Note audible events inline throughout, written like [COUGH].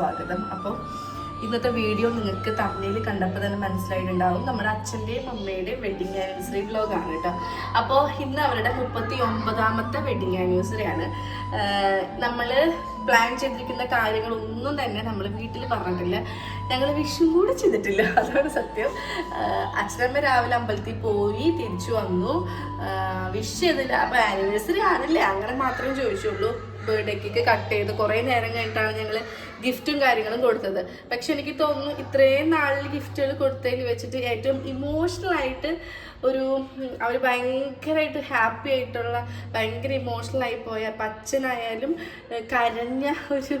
സ്വാഗതം. അപ്പോൾ ഇന്നത്തെ വീഡിയോ നിങ്ങൾക്ക് തമിഴിൽ കണ്ടപ്പോൾ തന്നെ മനസ്സിലായിട്ടുണ്ടാവും. നമ്മുടെ അച്ഛന്റെയും അമ്മയുടെയും വെഡിങ് ആനിവേഴ്സറി വ്ലോഗാണ് കേട്ടോ. അപ്പോൾ ഇന്ന് അവരുടെ മുപ്പത്തി ഒമ്പതാമത്തെ വെഡിങ് ആനിവേഴ്സറി ആണ് നമ്മൾ പ്ലാൻ ചെയ്തിരിക്കുന്ന കാര്യങ്ങളൊന്നും തന്നെ നമ്മൾ വീട്ടിൽ പറഞ്ഞിട്ടില്ല. ഞങ്ങൾ വിഷു കൂടെ ചെയ്തിട്ടില്ല. [LAUGHS] അതാണ് സത്യം. അച്ഛനമ്മ രാവിലെ അമ്പലത്തിൽ പോയി തിരിച്ചു വന്നു. വിഷ് ചെയ്തില്ല. അപ്പോൾ ആനിവേഴ്സറി ആണല്ലേ? അങ്ങനെ മാത്രമേ ചോദിച്ചുള്ളൂ. ബർത്ത്ഡേ കേക്ക് കട്ട് ചെയ്ത് കുറേ നേരം കഴിഞ്ഞിട്ടാണ് ഞങ്ങൾ ഗിഫ്റ്റും കാര്യങ്ങളും കൊടുത്തത്. പക്ഷെ എനിക്ക് തോന്നുന്നു ഇത്രയും നാളിൽ ഗിഫ്റ്റുകൾ കൊടുത്തതിൽ വെച്ചിട്ട് ഏറ്റവും ഇമോഷണൽ ആയിട്ട് ഒരു അവർ ഭയങ്കരമായിട്ട് ഹാപ്പി ആയിട്ടുള്ള ഭയങ്കര ഇമോഷണൽ ആയി പോയ പച്ചനായാലും കരഞ്ഞ ഒരു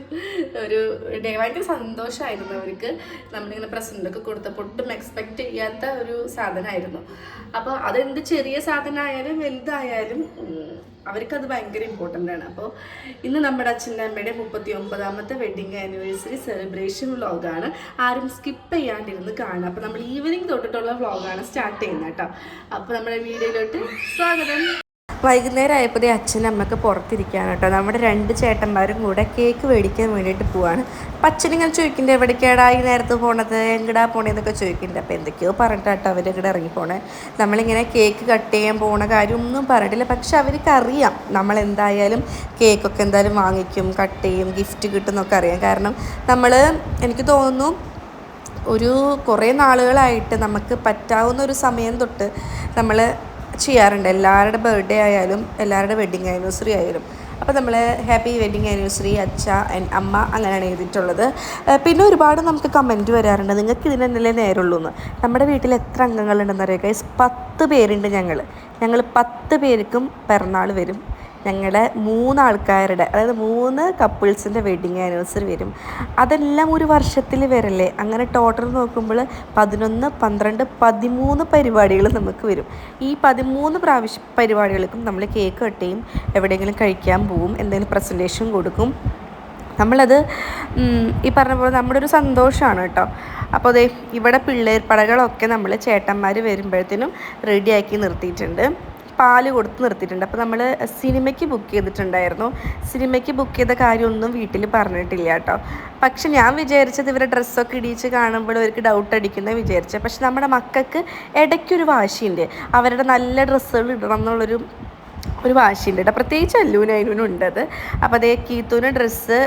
ഒരു ഡേ ഭയങ്കര സന്തോഷമായിരുന്നു അവർക്ക്. നമ്മളിങ്ങനെ പ്രസന്റൊക്കെ കൊടുത്തപ്പോൾ ഒട്ടും എക്സ്പെക്റ്റ് ചെയ്യാത്ത ഒരു സാധനമായിരുന്നു. അപ്പോൾ അതെന്ത് ചെറിയ സാധനമായാലും വലുതായാലും അവർക്കത് ഭയങ്കര ഇമ്പോർട്ടന്റ് ആണ്. അപ്പോൾ ഇന്ന് നമ്മുടെ അച്ഛന്റെ അമ്മയുടെ മുപ്പത്തി ഒമ്പതാമത്തെ വെഡിങ് ആനിവേഴ്സറി സെലിബ്രേഷൻ വ്ളോഗാണ് ആരും സ്കിപ്പ് ചെയ്യാണ്ടിരുന്ന് കാണുക. അപ്പോൾ നമ്മൾ ഈവനിങ് തൊട്ടിട്ടുള്ള വ്ളോഗാണ് സ്റ്റാർട്ട് ചെയ്യുന്നത് കേട്ടോ. അപ്പോൾ നമ്മുടെ വീഡിയോയിലോട്ട് സ്വാഗതം. വൈകുന്നേരം ആയപ്പോൾ അച്ഛനും അമ്മയ്ക്ക് പുറത്തിരിക്കുകയാണ് കേട്ടോ. നമ്മുടെ രണ്ട് ചേട്ടന്മാരും കൂടെ കേക്ക് മേടിക്കാൻ വേണ്ടിയിട്ട് പോവാണ്. അപ്പം അച്ഛനിങ്ങനെ ചോദിക്കുന്നുണ്ട് എവിടേക്കാടാ ഈ നേരത്ത് പോണത്? എങ്ങടാ പോണേന്നൊക്കെ ചോദിക്കുന്നുണ്ട്. അപ്പോൾ എന്തൊക്കെയോ പറഞ്ഞിട്ടാട്ടോ അവരെ ഇറങ്ങി പോണേ. നമ്മളിങ്ങനെ കേക്ക് കട്ട് ചെയ്യാൻ പോണ കാര്യമൊന്നും പറഞ്ഞിട്ടില്ല. പക്ഷെ അവർക്ക് അറിയാം നമ്മൾ എന്തായാലും കേക്കൊക്കെ എന്തായാലും വാങ്ങിക്കും കട്ട് ചെയ്യും ഗിഫ്റ്റ് കിട്ടുന്നൊക്കെ അറിയാം. കാരണം നമ്മൾ എനിക്ക് തോന്നുന്നു ഒരു കുറേ നാളുകളായിട്ട് നമുക്ക് പറ്റാവുന്ന ഒരു സമയം തൊട്ട് നമ്മൾ ചെയ്യാറുണ്ട്. എല്ലാവരുടെ ബർത്ത്ഡേ ആയാലും എല്ലാവരുടെ വെഡിങ് ആനിവേഴ്സറി ആയാലും. അപ്പോൾ നമ്മൾ ഹാപ്പി വെഡിങ് ആനിവേഴ്സറി അച്ഛ ആൻഡ് അമ്മ അങ്ങനെയാണ് എഴുതിയിട്ടുള്ളത്. പിന്നെ ഒരുപാട് നമുക്ക് കമന്റ് വരാറുണ്ട്. നിങ്ങൾക്ക് ഇതിനെന്നല്ലേ നേരുള്ളൂ എന്ന് നമ്മുടെ വീട്ടിൽ എത്ര അംഗങ്ങളുണ്ടെന്ന് അറിയാം ഗൈസ് പത്ത് പേരുണ്ട് ഞങ്ങൾ ഞങ്ങൾ പത്ത് പേർക്കും പിറന്നാൾ വരും. ഞങ്ങളുടെ മൂന്ന് ആൾക്കാരുടെ അതായത് മൂന്ന് കപ്പിൾസിന്റെ വെഡിങ് ആനിവേഴ്സറി വരും. അതെല്ലാം ഒരു വർഷത്തിൽ വരല്ലേ? അങ്ങനെ ടോട്ടൽ നോക്കുമ്പോൾ പതിനൊന്ന് പന്ത്രണ്ട് പതിമൂന്ന് പരിപാടികൾ നമുക്ക് വരും. ഈ പതിമൂന്ന് പ്രാവശ്യം പരിപാടികൾക്കും നമ്മൾ കേക്ക് കട്ട് എവിടെയെങ്കിലും കഴിക്കാൻ പോവും എന്തെങ്കിലും പ്രസന്റേഷൻ കൊടുക്കും. നമ്മളത് ഈ പറഞ്ഞ പോലെ നമ്മുടെ ഒരു സന്തോഷമാണ് കേട്ടോ. അപ്പോൾ അതെ ഇവിടെ പിള്ളേർ പടകളൊക്കെ നമ്മൾ ചേട്ടന്മാർ വരുമ്പോഴത്തേനും റെഡിയാക്കി നിർത്തിയിട്ടുണ്ട്. പാൽ കൊടുത്ത് നിർത്തിയിട്ടുണ്ട്. അപ്പോൾ നമ്മൾ സിനിമയ്ക്ക് ബുക്ക് ചെയ്തിട്ടുണ്ടായിരുന്നു. സിനിമയ്ക്ക് ബുക്ക് ചെയ്ത കാര്യമൊന്നും വീട്ടിൽ പറഞ്ഞിട്ടില്ല കേട്ടോ. പക്ഷെ ഞാൻ വിചാരിച്ചത് ഇവരെ ഡ്രസ്സൊക്കെ ഇടിച്ച് കാണുമ്പോൾ അവർക്ക് ഡൗട്ട് അടിക്കുന്ന വിചാരിച്ചത് പക്ഷെ നമ്മുടെ മക്കൾക്ക് ഇടയ്ക്കൊരു വാശിയുണ്ട്. അവരുടെ നല്ല ഡ്രസ്സുകൾ ഇടണം എന്നുള്ളൊരു ഒരു വാശിയുണ്ട് കേട്ടോ. പ്രത്യേകിച്ച് അല്ലൂനും അതിനും ഉണ്ടത് അപ്പോൾ അതേ കീത്തൂന് ഡ്രസ്സ്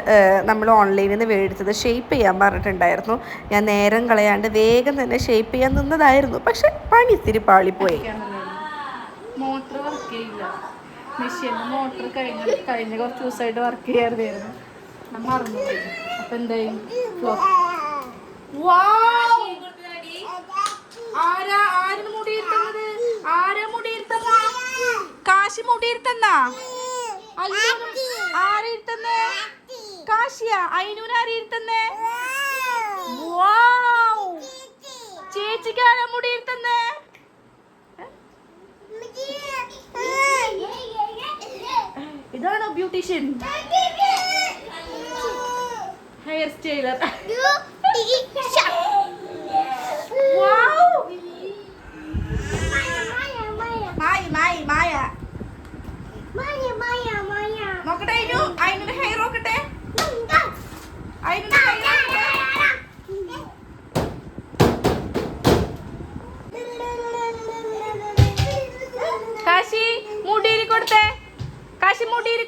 നമ്മൾ ഓൺലൈനിൽ നിന്ന് മേടിച്ചത് ഷേപ്പ് ചെയ്യാൻ പറഞ്ഞിട്ടുണ്ടായിരുന്നു. ഞാൻ നേരം കളയാണ്ട് വേഗം തന്നെ ഷേപ്പ് ചെയ്യാൻ നിന്നതായിരുന്നു. പക്ഷെ പണി ഇത്തിരി പാളിപ്പോയി. മോട്ടർ വർക്ക് ചെയ്യില്ല. മെഷീനിൽ മോട്ടർ കഴിഞ്ഞ കഴിഞ്ഞ കുറച്ച് ദിവസമായിട്ട് വർക്ക് ചെയ്യാറുണ്ടായിരുന്നു ഞാൻ മറന്നു അപ്പം എന്തായി ആരാ ആരും കാശി മുടിയിരുത്തുന്ന? കാശിയ. ചേച്ചിക്ക് ആരാ മുടിയിരുത്തുന്നേ ബ്യൂട്ടീഷ്യൻ ഹെയർ സ്റ്റൈലർ നോക്കട്ടെ അതിനൊരു ഹെയർ നോക്കട്ടെ. അതിനൊരു ഹെയർ നോക്കട്ടെ.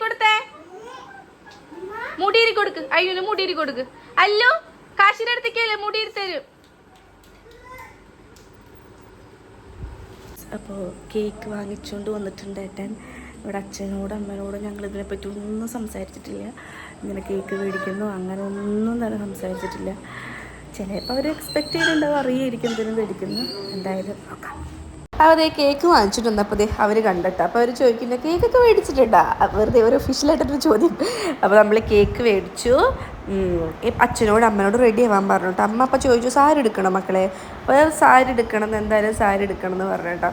കൊടുത്തേ? മുടിയിരി കൊടുക്ക്. അയ്യോ മുടിയിരി കൊടുക്ക്. അല്ലോ കാശിന്റെ അടുത്തേക്കല്ലേ മുടിയിരി തരും? അപ്പോൾ കേക്ക് വാങ്ങിച്ചുകൊണ്ട് വന്നിട്ടുണ്ട് ഏട്ടൻ. ഇവിടെ അച്ഛനോടും അമ്മനോടും ഞങ്ങൾ ഇതിനെപ്പറ്റി ഒന്നും സംസാരിച്ചിട്ടില്ല. ഇങ്ങനെ കേക്ക് മേടിക്കുന്നു അങ്ങനെ ഒന്നും തന്നെ സംസാരിച്ചിട്ടില്ല. ചിലപ്പോൾ അവർ എക്സ്പെക്ട് ചെയ്തിട്ടുണ്ടാവും അറിയായിരിക്കും എന്തിനും മേടിക്കുന്നു. എന്തായാലും നോക്കാം. അതേ കേക്ക് വാങ്ങിച്ചിട്ട് വന്നപ്പോൾ അവർ കണ്ടിട്ട്. അപ്പോൾ അവർ ചോദിക്കുന്നത് കേക്കൊക്കെ മേടിച്ചിട്ടുണ്ടാ? വെറുതെ ഒരു ഒഫീഷ്യലായിട്ടൊരു ചോദ്യം. അപ്പോൾ നമ്മൾ കേക്ക് മേടിച്ചു. അച്ഛനോട് അമ്മനോട് റെഡി ആവാൻ പറഞ്ഞു കേട്ടോ അമ്മ അപ്പോൾ ചോദിച്ചു സാരി എടുക്കണം മക്കളെ? അപ്പോൾ സാരി എടുക്കണം എന്ന് എന്തായാലും സാരി എടുക്കണം എന്ന് പറഞ്ഞു കേട്ടോ.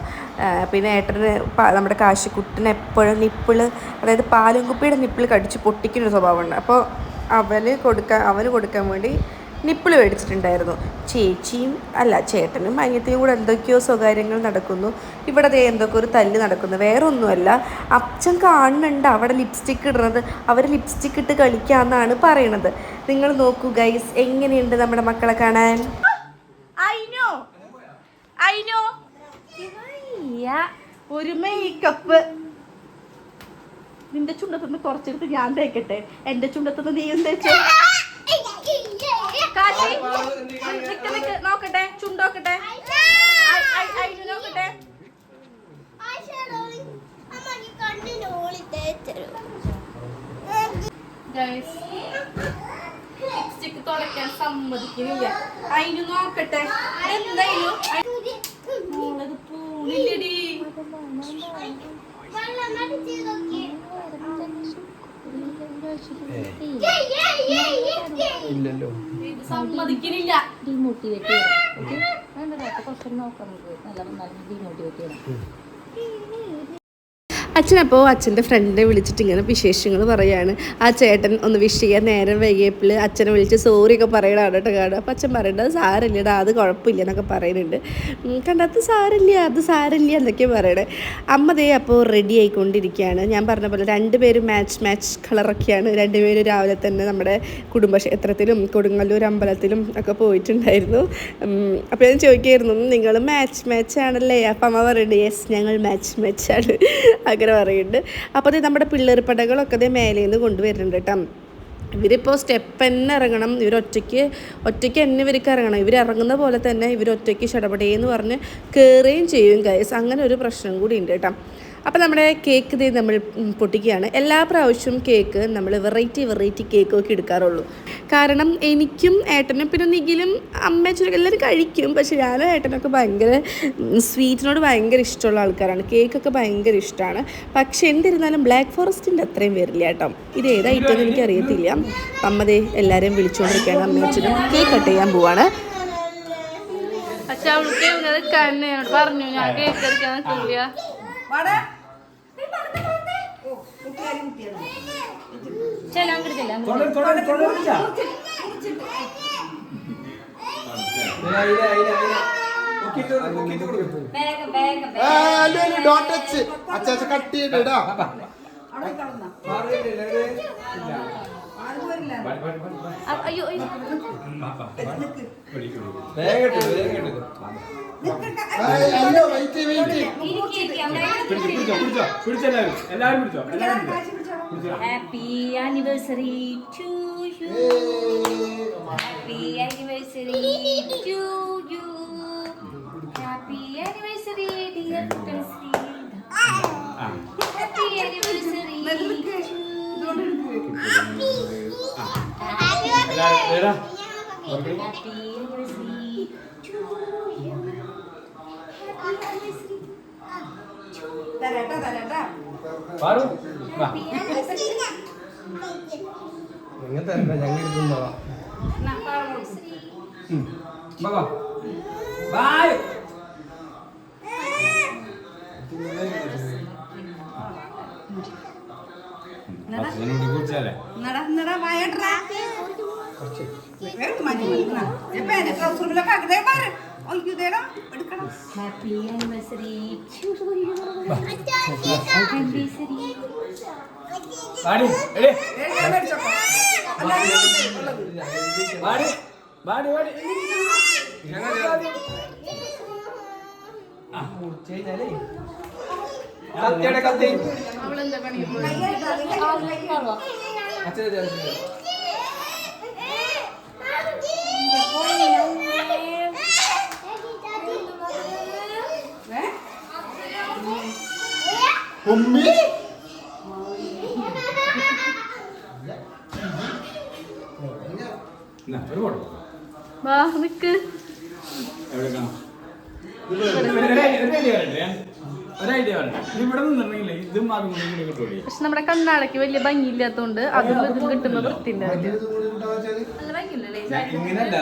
പിന്നെ ഏട്ടന് നമ്മുടെ കാശിക്കുട്ടിന് എപ്പോഴും നിപ്പിൾ അതായത് പാലും കുപ്പിയുടെ നിപ്പിൾ കടിച്ച് പൊട്ടിക്കുന്നൊരു സ്വഭാവമുണ്ട്. അപ്പോൾ അവന് കൊടുക്കാൻ അവന് കൊടുക്കാൻ വേണ്ടി നിപ്പിൾ മേടിച്ചിട്ടുണ്ടായിരുന്നു. ചേച്ചിയും അല്ല ചേട്ടനും അനിയത്തിയും കൂടെ എന്തൊക്കെയോ സ്വകാര്യങ്ങൾ നടക്കുന്നു. ഇവിടെ ദേ എന്തൊക്കെ ഒരു തല്ല് നടക്കുന്നു. വേറെ ഒന്നുമല്ല അച്ഛൻ കാണുന്നുണ്ട് അവിടെ ലിപ്സ്റ്റിക്ക് ഇടുന്നത്. അവർ ലിപ്സ്റ്റിക്ക് ഇട്ട് കളിക്കാന്നാണ് പറയണത്. നിങ്ങൾ നോക്കൂ ഗൈസ് എങ്ങനെയുണ്ട് നമ്മുടെ മക്കളെ കാണാൻ? ഒരു മേക്കപ്പ് നിന്റെ ചുണ്ടത്തുനിന്ന് കുറച്ചെടുത്ത് ഞാൻ തേക്കട്ടെ. എന്റെ ചുണ്ടത്തുനിന്ന് നീ തേച്ചോ? കാശി നിക്ക് നിക്ക് നോക്കട്ടെ ചുണ്ടോക്കട്ടെ. നോക്കട്ടെ. ലിപ്സ്റ്റിക് തുടയ്ക്കാൻ സമ്മതിക്കുന്നില്ല. അതിന് നോക്കട്ടെ. എന്തായാലും മോളത് പൂണില്ലടി ഇല്ലല്ലോ. സമ്മതിക്കുന്നില്ല ഡീമോട്ടിവേറ്റ് ചെയ്യണം. ഓക്കെ വേണ്ട അപ്പൊ കുറച്ച് നോക്കാം നമുക്ക് നല്ല നല്ല ഡീമോട്ടിവേറ്റ് ചെയ്യണം. അച്ഛനപ്പോൾ അച്ഛന്റെ ഫ്രണ്ടിനെ വിളിച്ചിട്ട് ഇങ്ങനെ വിശേഷങ്ങൾ പറയാണ്. ആ ചേട്ടൻ ഒന്ന് വിഷ് ചെയ്യാൻ നേരം വൈകിയപ്പോൾ അച്ഛനെ വിളിച്ച് സോറി ഒക്കെ പറയണതാണ് കേട്ടോ കാണുക. അപ്പം അച്ഛൻ പറയേണ്ടത് സാരമില്ലടാ അത് കുഴപ്പമില്ല എന്നൊക്കെ പറയുന്നുണ്ട്. കണ്ടത് സാരമില്ല അത് സാരമില്ല എന്നൊക്കെ പറയണേ. അമ്മതേ അപ്പോൾ റെഡി ആയിക്കൊണ്ടിരിക്കുകയാണ്. ഞാൻ പറഞ്ഞ പോലെ രണ്ടുപേരും മാച്ച് മാച്ച് കളറൊക്കെയാണ് രണ്ടുപേരും രാവിലെ തന്നെ നമ്മുടെ കുടുംബക്ഷേത്രത്തിലും കൊടുങ്ങല്ലൂർ അമ്പലത്തിലും ഒക്കെ പോയിട്ടുണ്ടായിരുന്നു. അപ്പോൾ ഞാൻ ചോദിക്കായിരുന്നു നിങ്ങൾ മാച്ച് മാച്ച് ആണല്ലേ? അപ്പം അമ്മ പറയുന്നുണ്ട് യെസ് ഞങ്ങൾ മാച്ച് മാച്ച് അങ്ങനെ പറയുന്നുണ്ട് അപ്പോൾ അത് നമ്മുടെ പിള്ളേർ പടകളൊക്കെ അതേ മേലെ നിന്ന് കൊണ്ടുവരുന്നുണ്ട് കേട്ടോ. ഇവരിപ്പോൾ സ്റ്റെപ്പ് തന്നെ ഇറങ്ങണം. ഇവർ ഒറ്റയ്ക്ക് തന്നെ ഇവർക്ക് ഇറങ്ങണം. ഇവർ ഇറങ്ങുന്ന പോലെ തന്നെ ഇവർ ഒറ്റയ്ക്ക് ഷടപടേന്ന് പറഞ്ഞ് കയറുകയും ചെയ്യും കയസ് അങ്ങനെ ഒരു പ്രശ്നം കൂടി ഉണ്ട് കേട്ടോ. അപ്പോൾ നമ്മുടെ കേക്ക് ഇത് നമ്മൾ പൊട്ടിക്കുകയാണ്. എല്ലാ പ്രാവശ്യവും കേക്ക് നമ്മൾ വെറൈറ്റി വെറൈറ്റി കേക്കൊക്കെ എടുക്കാറുള്ളൂ. കാരണം എനിക്കും ഏട്ടനും പിന്നെ നിഖിലും അമ്മ അച്ഛനൊക്കെ എല്ലാവരും കഴിക്കും. പക്ഷേ ഞാനും ഏട്ടനൊക്കെ ഭയങ്കര സ്വീറ്റിനോട് ഭയങ്കര ഇഷ്ടമുള്ള ആൾക്കാരാണ്. കേക്കൊക്കെ ഭയങ്കര ഇഷ്ടമാണ്. പക്ഷെ എന്നിരുന്നാലും ബ്ലാക്ക് ഫോറസ്റ്റിന്റെ അത്രയും വരില്ല കേട്ടോ. ഇത് ഏത് ഐറ്റം എന്ന് എനിക്കറിയത്തില്ല അമ്മതേ എല്ലാവരെയും വിളിച്ചുകൊണ്ടിരിക്കുകയാണ് അമ്മ അച്ഛനും കേക്ക് കട്ട് ചെയ്യാൻ പോവാണ്. അച്ഛാ അവൾക്ക് പറഞ്ഞു ഞാൻ കേക്ക് എടുക്കാൻ നിൽക്കില്ല ചെല്ലാം അങ്ങോട്ട് ചെല്ലാം തൊട- തൊട- തൊടരുതില്ല. ദേ, അയില, അയില, അയില. പൊക്കിയിട്ട് കൊടുക്ക്, പൊക്കിയിട്ട് കൊടുക്ക്. വേഗം അച്ചാച്ച കട്ട് ചെയ്തിടാ വാ, അയ്യോ. Happy anniversary to you happy anniversary to you happy anniversary dear. Happy anniversary ഞങ്ങൾ ഇരുന്നോളാ ഉം. വാ, വാ. ബായ്. Happy anniversary. ആ, കഴിഞ്ഞാലേ. കത്തിയെടെ, കത്തി. ഉമ്മി? ഒരു കുഴപ്പമില്ല വാ നിക്ക്. എവിടെ കാണാം? ഒരു- ഇവിടെ നിന്നിട്ടുണ്ടെങ്കിൽ ഇതും അതും കൂടി? പക്ഷെ നമ്മുടെ കണ്ണാടക്ക് വലിയ ഭംഗിയില്ലാത്തോണ്ട് അതും ഇതും കിട്ടുമ്പോ വൃത്തിന്റെ.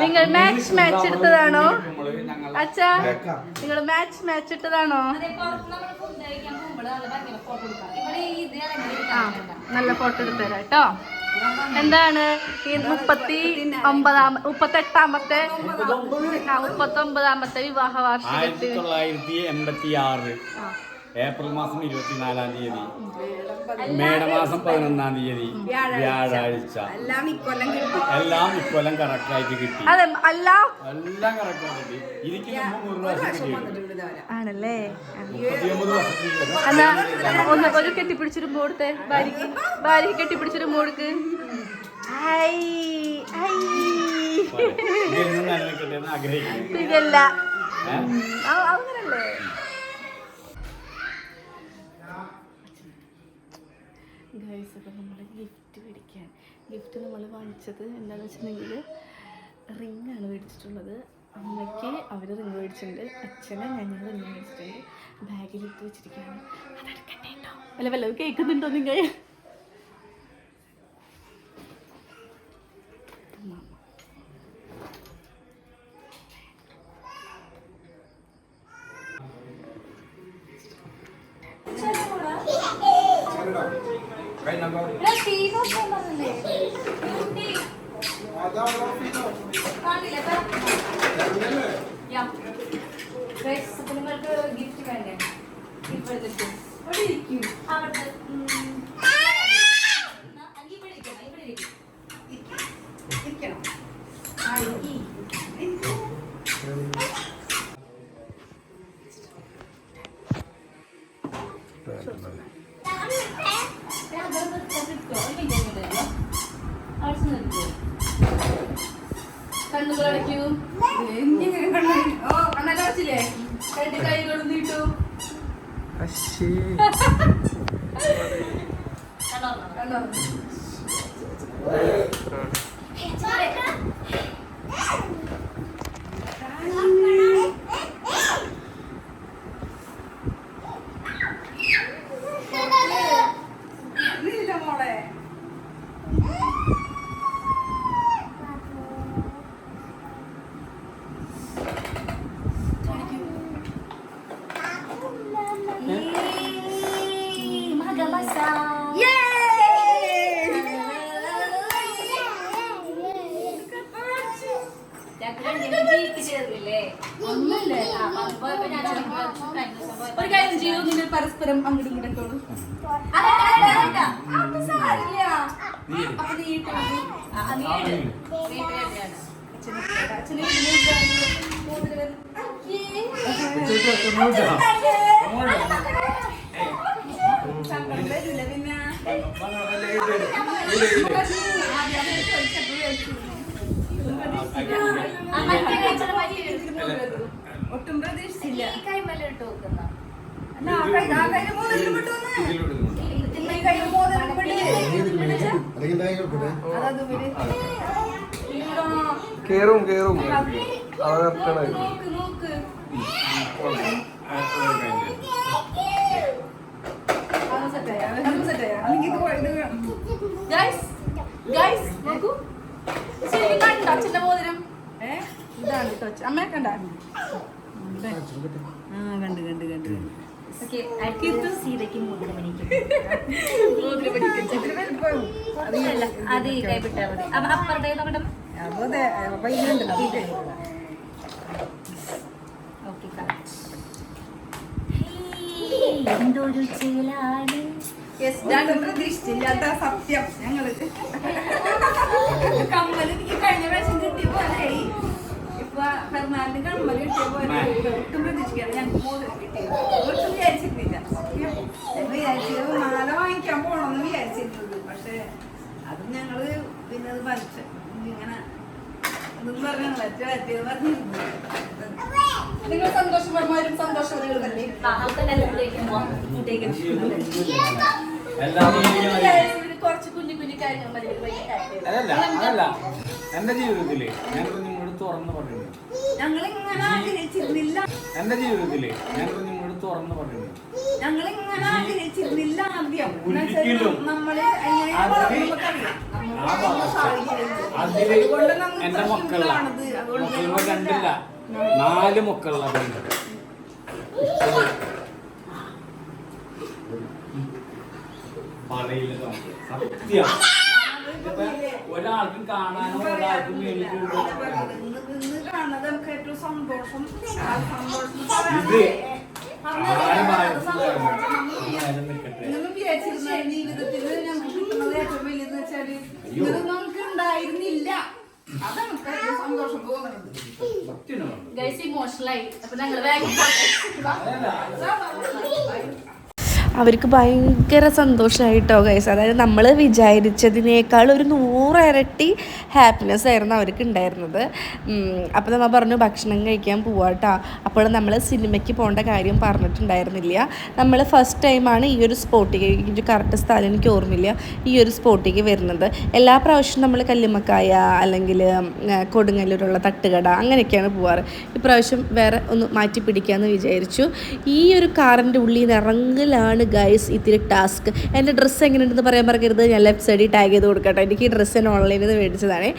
നിങ്ങൾ മാച്ച് മാച്ച് എടുത്തതാണോ? അച്ഛാ നിങ്ങൾ മാച്ച് മാച്ച് ഇട്ടതാണോ ആ നല്ല ഫോട്ടോ എടുത്തരാം കേട്ടോ. എന്താണ് ഈ മുപ്പത്തി ഒമ്പതാം മുപ്പത്തെട്ടാമത്തെ മുപ്പത്തി ഒമ്പതാമത്തെ വിവാഹ ആയിരത്തി വാർഷികത്തിൽ തൊള്ളായിരത്തി എൺപത്തി ആറ് ആ. ഏപ്രിൽ മാസം ഇരുപത്തിനാലാം തീയതി. മേടമാസം പതിനൊന്നാം തീയതി. വ്യാഴാഴ്ച. എല്ലാം ഇക്കൊല്ലം കിട്ടും. എല്ലാം ഇക്കൊല്ലം കറക്റ്റ് ആയിട്ട് കിട്ടി എല്ലാം കറക്റ്റ് ആയിട്ട് കിട്ടി എനിക്ക് നൂറ് ആണല്ലേ? ഒന്ന് ഒരു കെട്ടിപ്പിടിച്ചൊരു ഭാര്യക്ക് ഭാര്യക്ക് കെട്ടിപ്പിടിച്ചൊരു ആഗ്രഹിക്കുന്നു. അങ്ങനല്ലേ? ഗൈസ് അപ്പോൾ നമ്മൾ ഗിഫ്റ്റ് മേടിക്കാൻ. ഗിഫ്റ്റ് നമ്മൾ വാങ്ങിച്ചത് എന്താണെന്ന് വെച്ചിട്ടുണ്ടെങ്കിൽ റിംഗ് ആണ് മേടിച്ചിട്ടുള്ളത്. അമ്മയ്ക്ക് അവർ റിംഗ് മേടിച്ചിട്ടുണ്ട്. അച്ഛനെ ഞങ്ങൾ റിംഗ് മേടിച്ചിട്ടുണ്ട്. ബാഗിലിട്ട് വെച്ചിരിക്കുകയാണ്. അതെടുക്കട്ടെ കേട്ടോ അല്ല വല്ലതും കേൾക്കുന്നുണ്ടോ നിങ്ങൾ നിങ്ങൾക്ക് ഗിഫ്റ്റ് വേണ്ടേ അങ്കി ഇവിടെ ഇരിക്കണം, ഇവിടെ ഇരിക്കണം. ഇരിക്കണം കണ്ടോ? ഒരു കാര്യം ചെയ്യൂ നിങ്ങൾ പരസ്പരം പിന്നെ ഒട്ടും പ്രതീക്ഷിച്ചില്ല. കേറും കേറും. അച്ഛന്റെ മോതിരം? ഇതാണ് കേട്ടോ അമ്മയൊക്കെ അമ്മയെ കണ്ട? ആ കണ്ട് കണ്ട് കണ്ട്. കണ്ട്? ഓക്കെ. അടുത്ത് സത്യം മോതിരം ഒട്ടും പ്രതീക്ഷിക്കാതെ ഞങ്ങൾക്ക് മോതിരം കിട്ടിയത് ഒട്ടും വിചാരിച്ചിട്ടില്ല. സത്യം. ഞങ്ങൾ വിചാരിച്ചത് മാല വാങ്ങിക്കാൻ പോണമെന്ന് വിചാരിച്ചിരുന്നത് പക്ഷേ അത് ഞങ്ങൾ പിന്നെ അത് വലിച്ചു ഇങ്ങനെ ഇതെന്ന് പറഞ്ഞ പറ്റ പറ്റിയത് പറഞ്ഞിരുന്നു നിങ്ങൾ സന്തോഷപരമാരും സന്തോഷവതികളല്ലേ എല്ലാം കുറച്ച് കുഞ്ഞു കുഞ്ഞു കാര്യങ്ങൾ മതി. ഭയങ്കര happy ആണ്. അതല്ല അതല്ല. എന്റെ ജീവിതത്തിൽ ഞാനിപ്പോ നിങ്ങളോട് തുറന്നു പറയുന്നു. ഞങ്ങൾ ഇങ്ങനെ ആഗ്രഹിച്ചിരുന്നില്ല. എന്റെ ജീവിതത്തിൽ ഞാനിപ്പോ നിങ്ങളോട് തുറന്ന് പറയുന്നു. ഞങ്ങൾ ഇങ്ങനെ ആഗ്രഹിച്ചിരുന്നില്ല ആദ്യം. നമ്മൾ അതിൽ എന്റെ മക്കളാ. രണ്ടില്ല. നാല് മക്കളാ പറയില്ല സത്യം. ഒരാൾക്കും കാണാനോ ഒരാൾക്കും വേണ്ടി കാണുന്നത് നമുക്ക് ഏറ്റവും സന്തോഷം സന്തോഷം. ഇതൊന്നും വിചാരിച്ചിരുന്ന ജീവിതത്തിൽ ഞങ്ങൾക്ക് കിട്ടുന്നത് ഏറ്റവും വലിയത് വെച്ചാൽ ഇതൊന്നും നമുക്ക് ഉണ്ടായിരുന്നില്ല അതാണ് ഏറ്റവും സന്തോഷം തോന്നുന്നത്. ഗൈസ് ഇമോഷണലായി അപ്പൊ ഞങ്ങൾ വേഗം അവർക്ക് ഭയങ്കര സന്തോഷമായിട്ടോ ഗൈസ് അതായത് നമ്മൾ വിചാരിച്ചതിനേക്കാൾ ഒരു നൂറ് ഇരട്ടി ഹാപ്പിനെസ് ആയിരുന്നു അവർക്ക് ഉണ്ടായിരുന്നത്. അപ്പോൾ നമ്മൾ പറഞ്ഞു ഭക്ഷണം കഴിക്കാൻ പോവാട്ടോ. അപ്പോൾ നമ്മൾ സിനിമയ്ക്ക് പോകേണ്ട കാര്യം പറഞ്ഞിട്ടുണ്ടായിരുന്നില്ല. നമ്മൾ ഫസ്റ്റ് ടൈമാണ് ഈ ഒരു സ്പോട്ടിലേക്ക് കറക്റ്റ് സ്ഥലം എനിക്ക് ഓർമ്മയില്ല ഈ ഒരു സ്പോട്ടിലേക്ക് വരുന്നത്. എല്ലാ പ്രാവശ്യവും നമ്മൾ കല്ലുമക്കായ അല്ലെങ്കിൽ കൊടുങ്ങല്ലൂരുള്ള തട്ടുകട അങ്ങനെയൊക്കെയാണ് പോവാറ്. ഇപ്രാവശ്യം വേറെ ഒന്ന് മാറ്റി പിടിക്കാമെന്ന് വിചാരിച്ചു. ഈ ഒരു കാറിന്റെ ഉള്ളിൽ നിന്ന് ഇറങ്ങലാണ് ഗൈസ് ഇത്തിരി ടാസ്ക് എന്റെ ഡ്രസ്സ് എങ്ങനെയുണ്ടെന്ന് പറയാൻ പറയരുത് ഞാൻ ലെഫ്റ്റ് സൈഡിൽ ടാഗ് ചെയ്ത് കൊടുക്കട്ടെ. എനിക്ക് ഈ ഡ്രസ്സ് ഞാൻ ഓൺലൈനിൽ നിന്ന് മേടിച്ചതാണേ.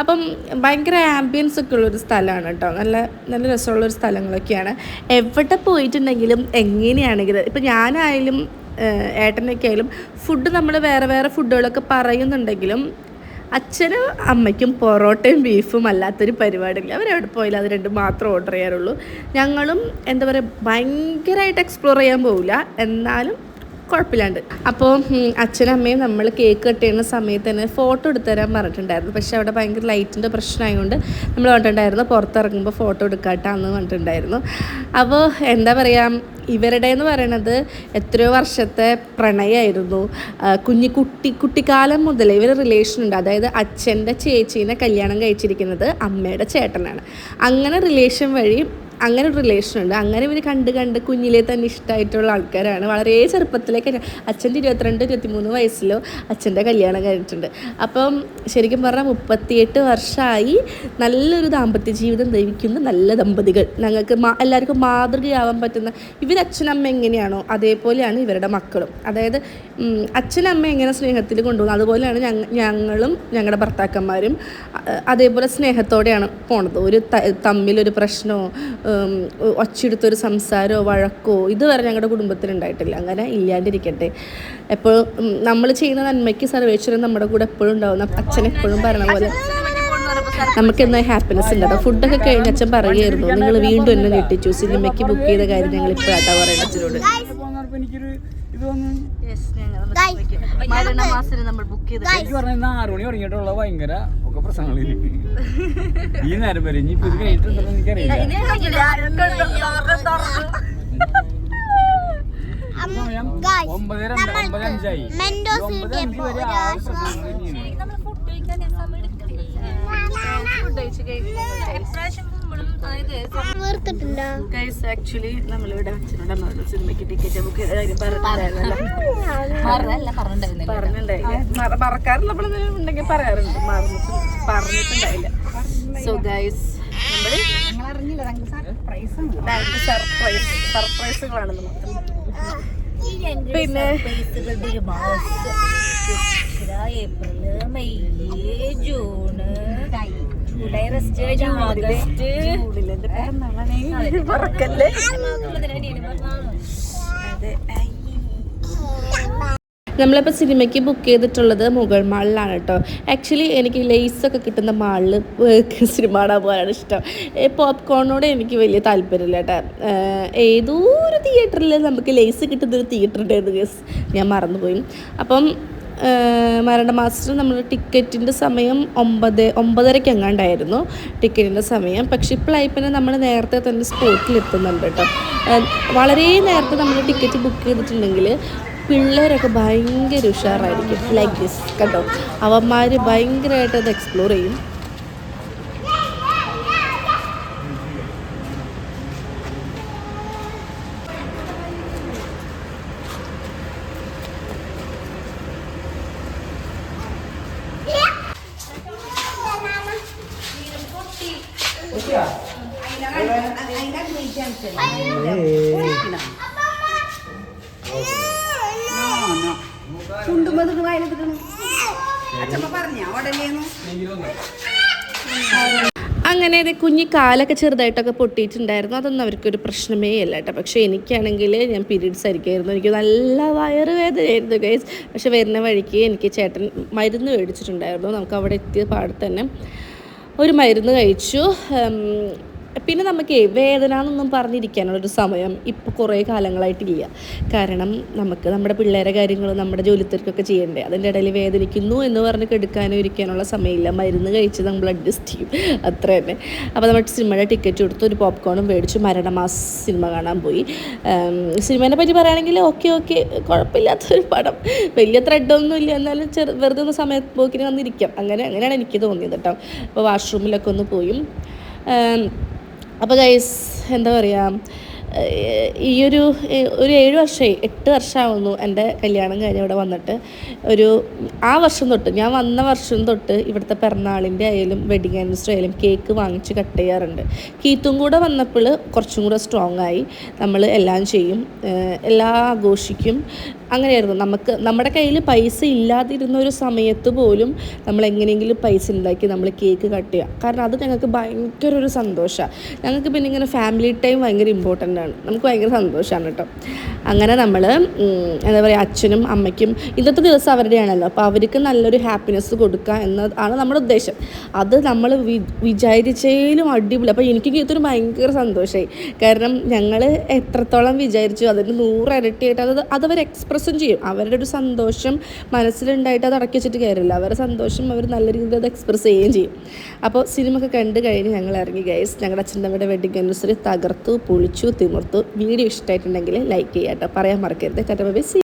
അപ്പം ഭയങ്കര ആംബിയൻസ് ഒക്കെ ഉള്ളൊരു സ്ഥലമാണ് കേട്ടോ നല്ല നല്ല രസമുള്ളൊരു സ്ഥലങ്ങളൊക്കെയാണ്. എവിടെ പോയിട്ടുണ്ടെങ്കിലും എങ്ങനെയാണെങ്കിലും ഇപ്പം ഞാനായാലും ഏട്ടനൊക്കെ ആയാലും ഫുഡ് നമ്മൾ വേറെ വേറെ ഫുഡുകളൊക്കെ പറയുന്നുണ്ടെങ്കിലും അച്ഛനും അമ്മയ്ക്കും പൊറോട്ടയും ബീഫും അല്ലാത്തൊരു പരിപാടിയില്ല. അവരെവിടെ പോയില്ല അത് രണ്ടും മാത്രം ഓർഡർ ചെയ്യാറുള്ളൂ. ഞങ്ങളും എന്താ പറയുക ഭയങ്കരമായിട്ട് എക്സ്പ്ലോർ ചെയ്യാൻ പോവില്ല. എന്നാലും കുഴപ്പമില്ലാണ്ട്. അപ്പോൾ അച്ഛനും അമ്മയും നമ്മൾ കേക്ക് കട്ട് ചെയ്യുന്ന സമയത്ത് തന്നെ ഫോട്ടോ എടുത്തു തരാൻ പറഞ്ഞിട്ടുണ്ടായിരുന്നു. പക്ഷേ അവിടെ ഭയങ്കര ലൈറ്റിന്റെ പ്രശ്നമായതുകൊണ്ട് നമ്മൾ പറഞ്ഞിട്ടുണ്ടായിരുന്നു പുറത്തിറങ്ങുമ്പോൾ ഫോട്ടോ എടുക്കാട്ടാന്ന് പറഞ്ഞിട്ടുണ്ടായിരുന്നു. അപ്പോൾ എന്താ പറയുക ഇവരുടെ എന്ന് പറയണത് എത്രയോ വർഷത്തെ പ്രണയമായിരുന്നു കുഞ്ഞു കുട്ടി കുട്ടിക്കാലം മുതൽ ഇവർ റിലേഷൻ ഉണ്ട്. അതായത് അച്ഛന്റെ ചേച്ചീനെ കല്യാണം കഴിച്ചിരിക്കുന്നത് അമ്മയുടെ ചേട്ടനാണ്. അങ്ങനെ റിലേഷൻ വഴി അങ്ങനെ ഒരു റിലേഷൻ ഉണ്ട്. അങ്ങനെ ഇവർ കണ്ട് കണ്ട് കുഞ്ഞിലെ തന്നെ ഇഷ്ടമായിട്ടുള്ള ആൾക്കാരാണ്. വളരെ ചെറുപ്പത്തിലേക്ക് അച്ഛന്റെ ഇരുപത്തിരണ്ട് ഇരുപത്തിമൂന്ന് വയസ്സിലോ അച്ഛന്റെ കല്യാണം കഴിഞ്ഞിട്ടുണ്ട്. അപ്പം ശരിക്കും പറഞ്ഞാൽ മുപ്പത്തിയെട്ട് വർഷമായി നല്ലൊരു ദാമ്പത്യ ജീവിതം ദൈവിക്കുന്ന നല്ല ദമ്പതികൾ. ഞങ്ങൾക്ക് മാ എല്ലാവർക്കും മാതൃകയാവാൻ പറ്റുന്ന ഇവർ അച്ഛനമ്മ എങ്ങനെയാണോ അതേപോലെയാണ് ഇവരുടെ മക്കളും. അതായത് അച്ഛനമ്മ എങ്ങനെ സ്നേഹത്തിൽ കൊണ്ടുപോകുന്നത് അതുപോലെയാണ് ഞങ്ങ ഞങ്ങളും ഞങ്ങളുടെ ഭർത്താക്കന്മാരും അതേപോലെ സ്നേഹത്തോടെയാണ് പോണത്. ഒരു തമ്മിലൊരു പ്രശ്നമോ ഒച്ചെടുത്തൊരു സംസാരമോ വഴക്കോ ഇതുവരെ ഞങ്ങളുടെ കുടുംബത്തിൽ ഉണ്ടായിട്ടില്ല അങ്ങനെ ഇല്ലാണ്ടിരിക്കട്ടെ എപ്പോഴും നമ്മൾ ചെയ്യുന്ന നന്മയ്ക്ക് സർവേശ്വരൻ നമ്മുടെ കൂടെ എപ്പോഴും ഉണ്ടാവുന്ന അച്ഛൻ എപ്പോഴും പറയണ പോലെ. നമുക്ക് എന്നാൽ ഹാപ്പിനെസ് ഉണ്ട് കേട്ടോ ഫുഡൊക്കെ കഴിഞ്ഞ് അച്ഛൻ പറയുമായിരുന്നു നിങ്ങൾ വീണ്ടും എന്നെ ഞെട്ടിച്ചു. സിനിമയ്ക്ക് ബുക്ക് ചെയ്ത കാര്യം ഞങ്ങൾ ഇപ്പോഴാട്ടാ പറയുന്നത് അച്ഛനോട്. പറഞ്ഞ ഭയങ്കര ഒക്കെ പ്രശ്നങ്ങളിൽ ഈ നേരം വരെ ഇനി ഇപ്പൊ ഇത് കഴിഞ്ഞിട്ടുണ്ടെന്ന് എനിക്കറിയില്ല. ആക്ച്വലി നമ്മളിവിടെ അച്ഛനോട് അമ്മയോട് സിനിമയ്ക്ക് ടിക്കറ്റ് ബുക്ക് പറഞ്ഞിട്ടുണ്ടായില്ല. മറക്കാറ് നമ്മൾ ഉണ്ടെങ്കിൽ പറയാറുണ്ട്. പറഞ്ഞിട്ടുണ്ടായില്ല. സോ ഗൈസ് നമ്മൾ സർപ്രൈസ് സർപ്രൈസുകളാണ് നമുക്ക്. പിന്നെ April May June July rest August നമ്മളിപ്പോൾ സിനിമയ്ക്ക് ബുക്ക് ചെയ്തിട്ടുള്ളത് മുഗൾ മാളിലാണ് കേട്ടോ ആക്ച്വലി എനിക്ക് ലേസൊക്കെ കിട്ടുന്ന മാളിൽ സിനിമ [LAUGHS] കാണാൻ പോകാനാണ് ഇഷ്ടം. പോപ്കോണിനോട് എനിക്ക് വലിയ താല്പര്യമില്ല കേട്ടോ ഏതോ ഒരു തിയേറ്ററിൽ നമുക്ക് ലേസ് കിട്ടുന്ന ഒരു തിയേറ്റർ ഉണ്ടായിരുന്നു ഗസ് ഞാൻ മറന്നുപോയി. അപ്പം മരണ മാസ്റ്റർ നമ്മൾ ടിക്കറ്റിന്റെ സമയം ഒമ്പത് ഒമ്പതരയ്ക്ക് എങ്ങാണ്ടായിരുന്നു ടിക്കറ്റിന്റെ സമയം. പക്ഷേ ഇപ്പോഴായി പിന്നെ നമ്മൾ നേരത്തെ തന്നെ സ്പോട്ടിൽ എത്തുന്നുണ്ട് കേട്ടോ വളരെ നേരത്തെ നമ്മൾ ടിക്കറ്റ് ബുക്ക് ചെയ്തിട്ടുണ്ടെങ്കിൽ പിള്ളേരൊക്കെ ഭയങ്കര ഉഷാറായിരിക്കും. ലൈക്ക് ദിസ് കണ്ടോ? അവന്മാർ ഭയങ്കരമായിട്ട് അത് എക്സ്പ്ലോർ ചെയ്യും. Yeah. ചുണ്ടുമ്പത് വായിലെടുക്കണം അങ്ങനെ ഇത് കുഞ്ഞി കാലൊക്കെ ചെറുതായിട്ടൊക്കെ പൊട്ടിയിട്ടുണ്ടായിരുന്നു. അതൊന്നും അവർക്കൊരു പ്രശ്നമേ അല്ല കേട്ടോ. പക്ഷേ എനിക്കാണെങ്കിൽ ഞാൻ പീരീഡ്സ് ആയിരിക്കുമായിരുന്നു. എനിക്ക് നല്ല വയറുവേദനയായിരുന്നു ഗൈസ് പക്ഷെ വരുന്ന വഴിക്ക് എനിക്ക് ചേട്ടൻ മരുന്ന് മേടിച്ചിട്ടുണ്ടായിരുന്നു. നമുക്ക് അവിടെ എത്തിയ പാടത്തന്നെ ഒരു മരുന്ന് കഴിച്ചു. പിന്നെ നമുക്ക് വേദന എന്നൊന്നും പറഞ്ഞിരിക്കാനുള്ളൊരു സമയം ഇപ്പോൾ കുറേ കാലങ്ങളായിട്ടില്ല. കാരണം നമുക്ക് നമ്മുടെ പിള്ളേരെ കാര്യങ്ങൾ നമ്മുടെ ജോലിത്തിരക്കൊക്കെ ചെയ്യണ്ടേ. അതിന്റെ ഇടയിൽ വേദനിക്കുന്നു എന്ന് പറഞ്ഞ് കെടുക്കാനോ ഇരിക്കാനുള്ള സമയമില്ല. മരുന്ന് കഴിച്ച് നമ്മൾ അഡ്ജസ്റ്റ് ചെയ്യും. അത്ര തന്നെ. അപ്പോൾ നമ്മൾ സിനിമയുടെ ടിക്കറ്റ് കൊടുത്ത് ഒരു പോപ്കോണും മേടിച്ചു മരണമാസ് സിനിമ കാണാൻ പോയി. സിനിമേനെ പറ്റി പറയുകയാണെങ്കിൽ ഓക്കെ ഓക്കെ കുഴപ്പമില്ലാത്തൊരു പടം. വലിയ ത്രെഡൊന്നും ഇല്ല. എന്നാലും ചെറു വെറുതെ ഒന്ന് സമയത്ത് പോക്കിന് വന്നിരിക്കാം. അങ്ങനെ അങ്ങനെയാണ് എനിക്ക് തോന്നിയത് കേട്ടോ. അപ്പോൾ വാഷ്റൂമിലൊക്കെ ഒന്ന് പോയി. അപ്പോൾ ഗൈസ് എന്താ പറയുക ഈ ഒരു ഒരു ഏഴ് വർഷമായി എട്ട് വർഷമാവുന്നു എന്റെ കല്യാണം കഴിഞ്ഞ് ഇവിടെ വന്നിട്ട്. ഒരു ആ വർഷം തൊട്ട് ഞാൻ വന്ന വർഷം തൊട്ട് ഇവിടുത്തെ പിറന്നാളിന്റെ ആയാലും വെഡിങ് ആനിവേഴ്സറി ആയാലും കേക്ക് വാങ്ങിച്ച് കട്ട് ചെയ്യാറുണ്ട്. കീത്തും കൂടെ വന്നപ്പോൾ കുറച്ചും കൂടെ സ്ട്രോങ് ആയി. നമ്മൾ എല്ലാം ചെയ്യും എല്ലാം ആഘോഷിക്കും അങ്ങനെയായിരുന്നു. നമുക്ക് നമ്മുടെ കയ്യിൽ പൈസ ഇല്ലാതിരുന്ന ഒരു സമയത്ത് പോലും നമ്മൾ എങ്ങനെയെങ്കിലും പൈസ ഉണ്ടാക്കി നമ്മൾ കേക്ക് കട്ട് ചെയ്യുക കാരണം അത് ഞങ്ങൾക്ക് ഭയങ്കര ഒരു സന്തോഷമാണ്. ഞങ്ങൾക്ക് പിന്നെ ഇങ്ങനെ ഫാമിലി ടൈം ഭയങ്കര ഇമ്പോർട്ടന്റ് ആണ്. നമുക്ക് ഭയങ്കര സന്തോഷമാണ് കേട്ടോ. അങ്ങനെ നമ്മൾ എന്താ പറയുക അച്ഛനും അമ്മയ്ക്കും ഇന്നത്തെ ദിവസം അവരുടെയാണല്ലോ. അപ്പോൾ അവർക്ക് നല്ലൊരു ഹാപ്പിനെസ് കൊടുക്കുക എന്നതാണ് നമ്മുടെ ഉദ്ദേശം. അത് നമ്മൾ വി വിചാരിച്ചതിലും അടിപൊളി. അപ്പോൾ എനിക്ക് ഇതൊരു ഭയങ്കര സന്തോഷമായി കാരണം ഞങ്ങൾ എത്രത്തോളം വിചാരിച്ചു അതിന് നൂറ് ഇരട്ടിയായിട്ട് അത് അതവർ എക്സ്പ്രസ്സും ചെയ്യും. അവരുടെ ഒരു സന്തോഷം മനസ്സിലുണ്ടായിട്ട് അത് അടക്കി വെച്ചിട്ട് കയറില്ല അവരുടെ സന്തോഷം അവർ നല്ല രീതിയിൽ അത് എക്സ്പ്രസ് ചെയ്യുകയും ചെയ്യും. അപ്പോൾ സിനിമ ഒക്കെ കണ്ട് കഴിഞ്ഞ് ഞങ്ങൾ ഇറങ്ങി ഗൈസ് ഞങ്ങളുടെ അച്ഛന്റെ അമ്മയുടെ വെഡിങ് ആനിവേഴ്സറി തകർത്തു പൊളിച്ചു തിമിർത്തു. വീഡിയോ ഇഷ്ടമായിട്ടുണ്ടെങ്കിൽ ലൈക്ക് ചെയ്യാം കേട്ടോ. പറയാൻ മറക്കരുത്. കാരണം